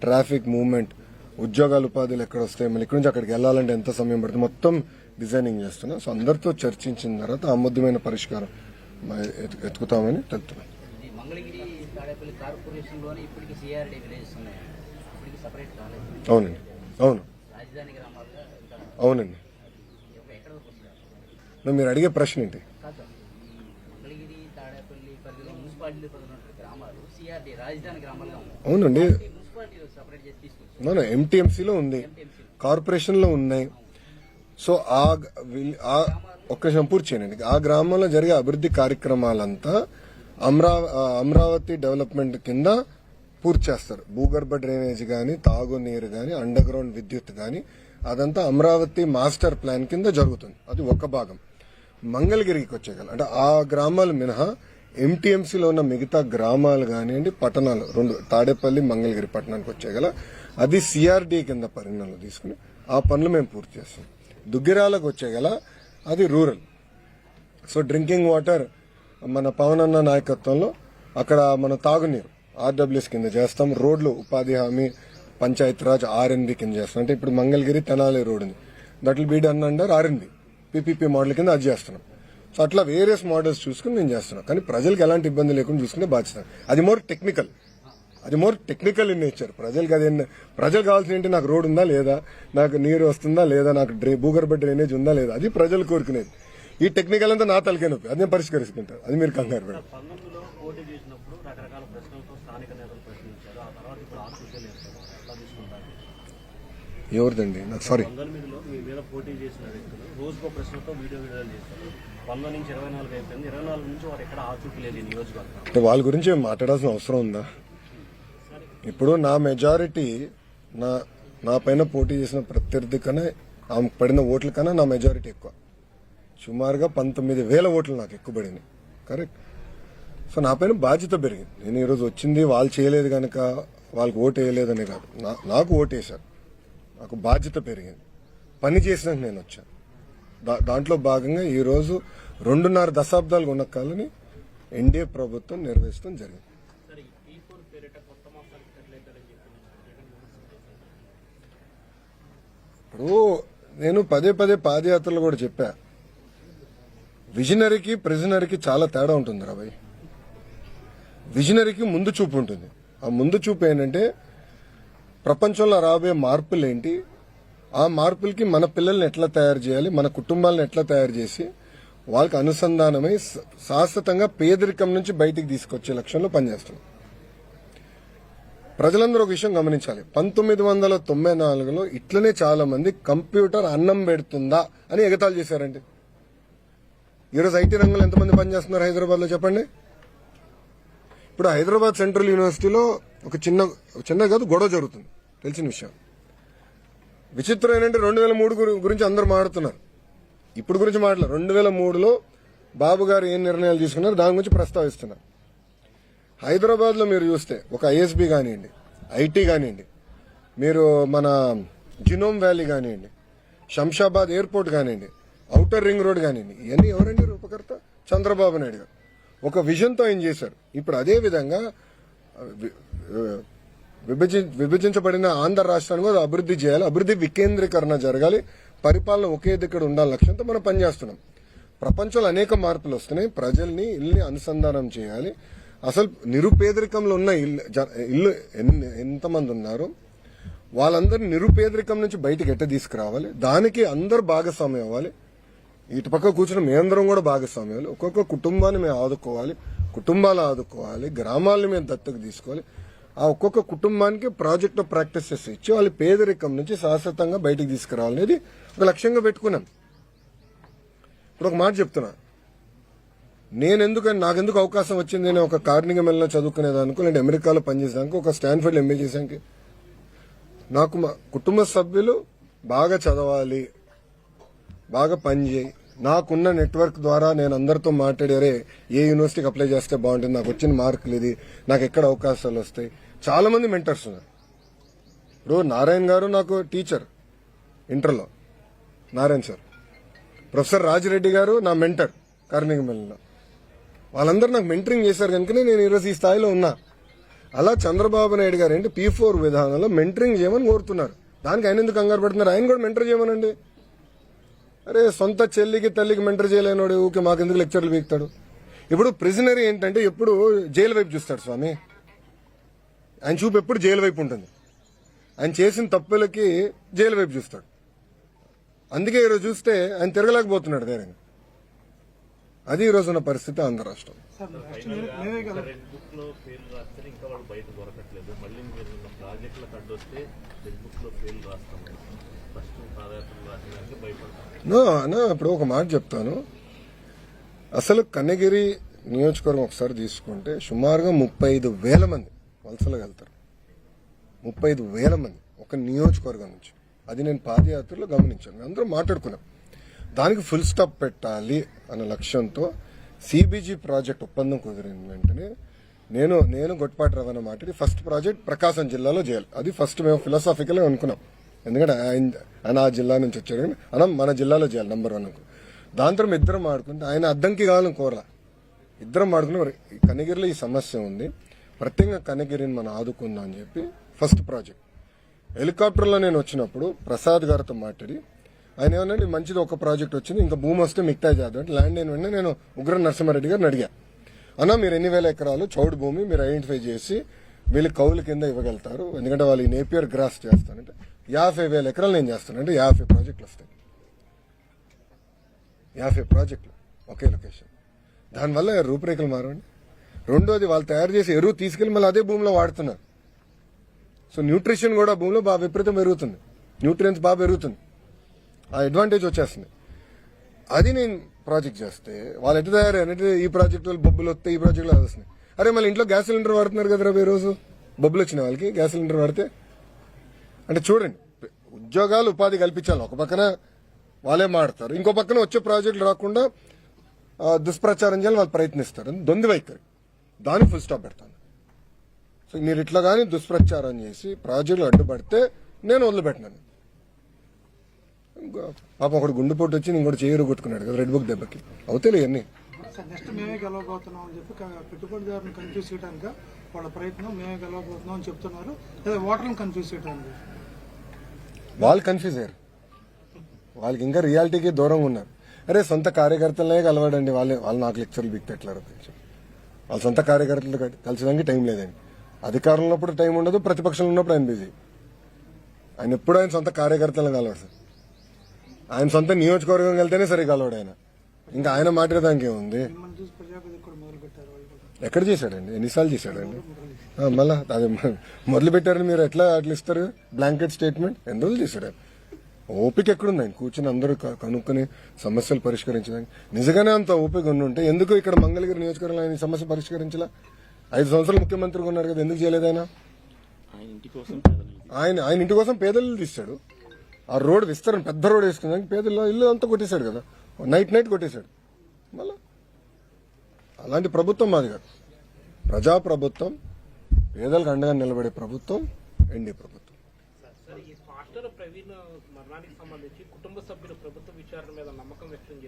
Traffic movement ఉద్యోగాలు ఉపాధులు ఎక్కడ వస్తాయి మళ్ళీ ఇక్కడి నుంచి అక్కడికి వెళ్ళాలంటే ఎంత సమయం పడుతుంది మొత్తం డిజైనింగ్ చేస్తున్నా. సో అందరితో చర్చించిన తర్వాత అమూల్యమైన పరిష్కారం మ- ఎతు- ఎతుకుతామని తెలుపుతున్నాం. అవునండి. అవును. అవునండి. మీరు అడిగే ప్రశ్న ఏంటి? అవునండి. ఎంటీఎంసీలో ఉంది. కార్పొరేషన్లో ఉన్నాయి. సో ఆ గ- విల్- ఆ ఒక్క నిమిషం పూర్తి చేయండి. ఆ గ్రామంలో జరిగే అభివృద్ధి కార్యక్రమాలంతా అమరా అమరావతి డెవలప్మెంట్ కింద పూర్తి చేస్తారు. భూగర్భ డ్రైనేజ్ కానీ తాగునీరు కానీ అండర్ గ్రౌండ్ విద్యుత్ కానీ అదంతా అమరావతి మాస్టర్ ప్లాన్ కింద జరుగుతుంది. అది ఒక భాగం. మంగళగిరికి వచ్చేగల అంటే ఆ గ్రామాలు మినహా ఎంటీఎంసీలో ఉన్న మిగతా గ్రామాలు కానివ్వండి పట్టణాలు రెండు తాడేపల్లి మంగళగిరి పట్టణానికి వచ్చేగల అది సిఆర్డీ కింద పరిగణనలో తీసుకుని ఆ పనులు మేము పూర్తి చేస్తాం. దుగ్గిరాలకు వచ్చేగల అది రూరల్. సో డ్రింకింగ్ వాటర్ మన పవన్ అన్న నాయకత్వంలో అక్కడ మన తాగునీరు ఆర్డబ్ల్యూఎస్ కింద చేస్తాం. రోడ్లు ఉపాధి హామీ పంచాయతీరాజ్ ఆర్ఎన్బి కింద చేస్తాం. అంటే ఇప్పుడు మంగళగిరి తెనాలి రోడ్ ఉంది that will be done under R and B PPP model కింద అది చేస్తున్నాం. సో అట్లా వేరియస్ మోడల్స్ చూసుకుని మేము చేస్తున్నాం కానీ ప్రజలకు ఎలాంటి ఇబ్బంది లేకుండా చూసుకునే బాధ్యత అది మోర్ టెక్నికల్. అది మోర్ టెక్నికల్ ఇన్ నేచర్. ప్రజలకు అది ప్రజలు కావాల్సిన ఏంటి? నాకు రోడ్ ఉందా లేదా? నాకు నీరు వస్తుందా లేదా? నాకు డ్రై భూగర్భ డ్రైనేజ్ ఉందా లేదా? అది ప్రజలు కోరుకునేది. ఈ టెక్నికల్ అంతా నా తలకే నొప్పి. అది నేను పరిష్కరించుకుంటాను. అది మీరు కంగారు పడండి ఎవరిదండి? నాకు సారీ. నుంచి ఇరవై నాలుగు అయిపోయింది. ఇరవై నాలుగు నుంచి వారు ఎక్కడ నియోజకవర్గం అంటే వాళ్ళ గురించి మాట్లాడాల్సిన అవసరం ఉందా? ఇప్పుడు నా మెజారిటీ నా నా పైన పోటీ చేసిన ప్రత్యర్థి కన్నా ఆమె పడిన ఓట్ల కన్నా నా మెజారిటీ ఎక్కువ. సుమారుగా పంతొమ్మిది వేల ఓట్లు నాకు ఎక్కువ పడినాయి. కరెక్ట్ సో నా పైన బాధ్యత పెరిగింది. నేను ఈరోజు వచ్చింది వాళ్ళు చేయలేదు కనుక వాళ్ళకి ఓటు వేయలేదని కాదు. నా- నాకు ఓటు వేశారు. నాకు బాధ్యత పెరిగింది. పని చేసినాక నేను వచ్చాను. దాంట్లో భాగంగా ఈరోజు రెండున్నర దశాబ్దాలు ఉన్న కాలని ఎన్డీఏ ప్రభుత్వం నిర్వహించడం జరిగింది. ఇప్పుడు నేను పదే పదే పాదయాత్రలు కూడా చెప్పా. విజనరీకి ప్రిజనరీకి చాలా తేడా ఉంటుంది రాబాయ్ విజనరీకి ముందు చూపు ఉంటుంది. ఆ ముందు చూపు ఏంటంటే ప్రపంచంలో రాబోయే మార్పులు ఏంటి ఆ మార్పులకి మన పిల్లల్ని ఎట్లా తయారు చేయాలి మన కుటుంబాలను ఎట్లా తయారు చేసి వాళ్ళకి అనుసంధానమై శాశ్వతంగా పేదరికం నుంచి బయటికి తీసుకొచ్చే లక్ష్యంలో పనిచేస్తున్నాం. ప్రజలందరూ ఒక విషయం గమనించాలి. పంతొమ్మిది వందల తొంభై నాలుగులో ఇట్లనే చాలా మంది కంప్యూటర్ అన్నం పెడుతుందా అని ఎగతాళి చేశారండి. ఈరోజు ఐటీ రంగంలో ఎంతమంది పనిచేస్తున్నారు హైదరాబాద్లో చెప్పండి? ఇప్పుడు హైదరాబాద్ సెంట్రల్ యూనివర్సిటీలో ఒక చిన్న చిన్న కాదు గొడవ జరుగుతుంది. తెలిసిన విషయం. విచిత్రం ఏంటంటే రెండు వేల మూడు గురించి అందరూ మాట్లాడుతున్నారు. ఇప్పుడు గురించి మాట్లాడారు రెండు వేల మూడులో బాబు గారు ఏం నిర్ణయాలు తీసుకున్నారు దాని గురించి ప్రస్తావిస్తున్నారు. హైదరాబాద్లో మీరు చూస్తే ఒక ఐఎస్బి కానివ్వండి ఐటీ కానివ్వండి మీరు మన జినోమ్ వ్యాలీ కానివ్వండి శంషాబాద్ ఎయిర్పోర్ట్ కానివ్వండి ఔటర్ రింగ్ రోడ్ కానివ్వండి ఇవన్నీ ఎవరండి రూపకర్త? చంద్రబాబు నాయుడు గారు. ఒక విజన్తో ఆయన చేశారు. ఇప్పుడు అదే విధంగా విభజి విభజించబడిన ఆంధ్ర రాష్ట్రాన్ని కూడా అభివృద్ధి చేయాలి. అభివృద్ధి వికేంద్రీకరణ జరగాలి. పరిపాలన ఒకే దగ్గర ఉండాలి లక్ష్యంతో మనం పనిచేస్తున్నాం. ప్రపంచంలో అనేక మార్పులు వస్తున్నాయి. ప్రజల్ని ఇల్లుని అనుసంధానం చేయాలి. అసలు నిరుపేదరికంలో ఉన్న ఇల్లు జ- ఇల్లు ఎంతమంది ఉన్నారు? వాళ్ళందరినీ నిరుపేదరికం నుంచి బయటకు ఎట్ట తీసుకురావాలి? దానికి అందరు భాగస్వామ్యం అవ్వాలి. ఇటు పక్క కూర్చుని మేమందరం కూడా భాగస్వామ్యాలు ఒక్కొక్క కుటుంబాన్ని మేము ఆదుకోవాలి. కుటుంబాలు ఆదుకోవాలి. గ్రామాలను మేము దత్తకు తీసుకోవాలి. ఆ ఒక్కొక్క కుటుంబానికి ప్రాజెక్ట్ ప్రాక్టీసెస్ ఇచ్చి వాళ్ళ పేదరికం నుంచి శాశ్వతంగా బయటకు తీసుకురావాలనేది ఒక లక్ష్యంగా పెట్టుకున్నాం. ఇప్పుడు ఒక మాట చెప్తున్నా. నేను ఎందుకు నాకెందుకు అవకాశం వచ్చింది? నేను ఒక కార్నింగ్ మెల్లో చదువుకునేదానికి లేదంటే అమెరికాలో పనిచేసేదానికి ఒక స్టాన్ఫర్డ్ ఎంఏ చేసానికి నాకు మా కుటుంబ సభ్యులు బాగా చదవాలి బాగా పనిచేయి నాకున్న నెట్వర్క్ ద్వారా నేను అందరితో మాట్లాడారే ఏ యూనివర్సిటీకి అప్లై చేస్తే బాగుంటుంది? నాకు వచ్చిన మార్కులు ఇది నాకు ఎక్కడ అవకాశాలు వస్తాయి? చాలా మంది మెంటర్స్ ఉన్నారు ఇప్పుడు నారాయణ గారు నాకు టీచర్ ఇంటర్లో నారాయణ సార్ ప్రొఫెసర్ రాజిరెడ్డి గారు నా మెంటర్ కార్నింగ్ మిల్లలో వాళ్ళందరూ నాకు మెంటరింగ్ చేశారు కనుకనే నేను ఈరోజు ఈ స్థాయిలో ఉన్నా. అలా చంద్రబాబు నాయుడు గారు ఏంటి పీ ఫోర్ విధానంలో మెంటరింగ్ చేయమని కోరుతున్నారు. దానికి ఆయన ఎందుకు కంగారు పడుతున్నారు? ఆయన కూడా మెంటర్ చేయమనండి. అరే సొంత చెల్లికి తల్లికి మెంటర్ చేయలేనోడు ఊకే మాకెందుకు లెక్చర్లు వీక్తాడు ఇప్పుడు ప్రిజనరీ ఏంటంటే ఎప్పుడు జైలు వైపు చూస్తాడు స్వామి. ఆయన చూపు ఎప్పుడు జైలు వైపు ఉంటుంది. ఆయన చేసిన తప్పులకి జైలు వైపు చూస్తాడు. అందుకే ఈరోజు చూస్తే ఆయన తిరగలేకపోతున్నాడు ధైర్యంగా. అది ఈ రోజున్న పరిస్థితి ఆంధ్ర రాష్ట్రం. రెడ్ బుక్లో పేర్లు రాస్తే ఇంకా వాళ్ళు బయట దొరకట్లేదు. మళ్ళీ మీరు ప్రాజెక్టులకు అడ్డొస్తే రెడ్ బుక్లో పేర్లు రాస్తాము ఫస్ట్ పాదయాత్రలు రాసేదానికి భయపడతాం నో నా ఇప్పుడు ఒక మాట చెప్తాను. అసలు కన్నగిరి నియోజకవర్గం ఒకసారి తీసుకుంటే సుమారుగా ముప్పై ఐదు వేల మంది వలసలు వెళ్తారు ముప్పై ఐదు వేల మంది ఒక నియోజకవర్గం నుంచి. అది నేను పాదయాత్రలో గమనించాను. అందరూ మాట్లాడుకున్నాం. దానికి ఫుల్ స్టాప్ పెట్టాలి అన్న లక్ష్యంతో సిబిజీ ప్రాజెక్ట్ ఒప్పందం కుదిరిన వెంటనే. నేను నేను గొట్పాటి రవాణా మాట్లాడి ఫస్ట్ ప్రాజెక్ట్ ప్రకాశం జిల్లాలో చేయాలి. అది ఫస్ట్ మేము ఫిలాసాఫికల్గా అనుకున్నాం. ఎందుకంటే ఆయన ఆయన ఆ జిల్లా నుంచి వచ్చాడు కానీ మనం మన జిల్లాలో చేయాలి నెంబర్ వన్ దాంతో దాని తర్వాత ఇద్దరం ఆడుకుంటే ఆయన అద్దంకి కావాలని కోరలా. ఇద్దరం ఆడుకుని కనిగిరిలో ఈ ఈ సమస్య ఉంది. ప్రత్యేకంగా కనగిరిని మనం ఆదుకుందాం అని చెప్పి ఫస్ట్ ప్రాజెక్ట్. హెలికాప్టర్లో నేను వచ్చినప్పుడు ప్రసాద్ గారితో మాట్లాడి ఆయన ఏమన్నా మంచిది ఒక ప్రాజెక్ట్ వచ్చింది ఇంకా భూమి వస్తే మిగతా చేద్దాం అంటే ల్యాండ్ అయిన వెంటనే నేను ఉగ్ర నరసింహారెడ్డి గారిని అడిగా. అన్న మీరు ఎన్ని వేల ఎకరాలు చౌడు భూమి మీరు ఐడెంటిఫై చేసి వీళ్ళు కౌలు కింద ఇవ్వగలుగుతారు. ఎందుకంటే వాళ్ళు ఈ నేపియర్ గ్రాస్ చేస్తానంటే యాభై వేల ఎకరాలు నేను చేస్తానంటే యాభై ప్రాజెక్టులు వస్తాయి. యాభై ప్రాజెక్టులు ఒకే లొకేషన్. దానివల్ల రూపురేఖలు మారండి రెండోది వాళ్ళు తయారు చేసి ఎరువు తీసుకెళ్ళి మళ్ళీ అదే భూమిలో వాడుతున్నారు. సో న్యూట్రిషన్ కూడా భూమిలో బాగా విపరీతం పెరుగుతుంది. న్యూట్రియన్స్ బాగా పెరుగుతుంది. ఆ అడ్వాంటేజ్ వచ్చేస్తుంది. అది నేను ప్రాజెక్ట్ చేస్తే వాళ్ళు ఎటు తయారు ఈ ప్రాజెక్ట్ వాళ్ళు బొబ్బులు వస్తాయి ఈ ప్రాజెక్టులు అది వస్తున్నాయి అరే మళ్ళీ ఇంట్లో గ్యాస్ సిలిండర్ వాడుతున్నారు కదరా ఈ రోజు బొబ్బులు వచ్చిన వాళ్ళకి గ్యాస్ సిలిండర్ వాడితే? అంటే చూడండి ఉద్యోగాలు ఉపాధి కల్పించాలి. ఒక పక్కన వాళ్ళే మాడతారు. ఇంకో పక్కన వచ్చే ప్రాజెక్టులు రాకుండా దుష్ప్రచారం చేయాలని వాళ్ళు ప్రయత్నిస్తారు. దొంది వైఖరి. దానికి ఫుల్ స్టాప్ పెడతాను. సో మీరు ఇట్లా కానీ దుష్ప్రచారం చేసి ప్రాజెక్టులు అడ్డుపడితే నేను వదిలిపెట్టినాను. పాపం ఒకటి గుండెపోటు వచ్చి ఇంకోటి చేయరు కొట్టుకున్నాడు కదా రెడ్ బుక్ దెబ్బకి. అవుతాయి ఇవన్నీ సార్ నెక్స్ట్ మేమే గెలవబోతున్నాం అని చెప్పి క- పెట్టుబడిదారుని కన్ఫ్యూజ్ చేయడానికి వాళ్ళ ప్రయత్నం మేమే గెలవబోతున్నాం అని చెప్తున్నారు. లేదా ఓటర్లను కన్ఫ్యూజ్ చేయడానికి వాళ్ళు కన్ఫ్యూజ్ అయ్యారు. వాళ్ళకి ఇంకా రియాలిటీకి దూరంగా ఉన్నారు. అరే సొంత కార్యకర్తలనే కలవడండి. వాళ్ళే వాళ్ళు నాకు లెక్చర్లు బిక్తెట్లారు వాళ్ళ సొంత కార్యకర్తలు కలి- కలిసడానికి టైం లేదండి. అధికారంలో ఉన్నప్పుడు టైం ఉండదు ప్రతిపక్షంలో ఉన్నప్పుడు ఆయన బిజీ. ఆయన ఎప్పుడు ఆయన సొంత కార్యకర్తలను కలవడు సార్. ఆయన సొంత నియోజకవర్గం వెళ్తేనే సరే కలవడు ఆయన. ఇంకా ఆయన మాట్లాడడానికి ఏముంది? ఎక్కడ చేశాడండి? ఎన్నిసార్లు చేశాడండి? మళ్ళా అది మొదలు పెట్టారని మీరు ఎట్లా అట్లా ఇస్తారు? Blanket statement? ఎన్ని రోజులు చేశాడు? ఓపిక ఎక్కడుంది ఆయన కూర్చుని అందరూ కనుక్కొని సమస్యలు పరిష్కరించడానికి. నిజంగానే అంత ఓపిక ఉంటే ఎందుకు ఇక్కడ మంగళగిరి నియోజకవర్గంలో ఆయన సమస్య పరిష్కరించలా? ఐదు సంవత్సరాలు ముఖ్యమంత్రిగా ఉన్నారు కదా ఎందుకు చేయలేదు ఆయన? ఆయన ఆయన ఇంటి కోసం పేదలు తీశాడు. ఆ రోడ్ విస్తరణ పెద్ద రోడ్ వేసుకున్నాక పేదలు ఇల్లు అంతా కొట్టేశాడు కదా. నైట్ నైట్ కొట్టేశాడు. మళ్ళా? అలాంటి ప్రభుత్వం మాది కాదు. ప్రజా ప్రభుత్వం పేదలకు అండగా నిలబడే ప్రభుత్వం ఎన్డీ ప్రభుత్వం. దానికి సంబంధించి కుటుంబ సభ్యులు ప్రభుత్వ విచారణ మీద నమ్మకం వ్యక్తం చేశారు.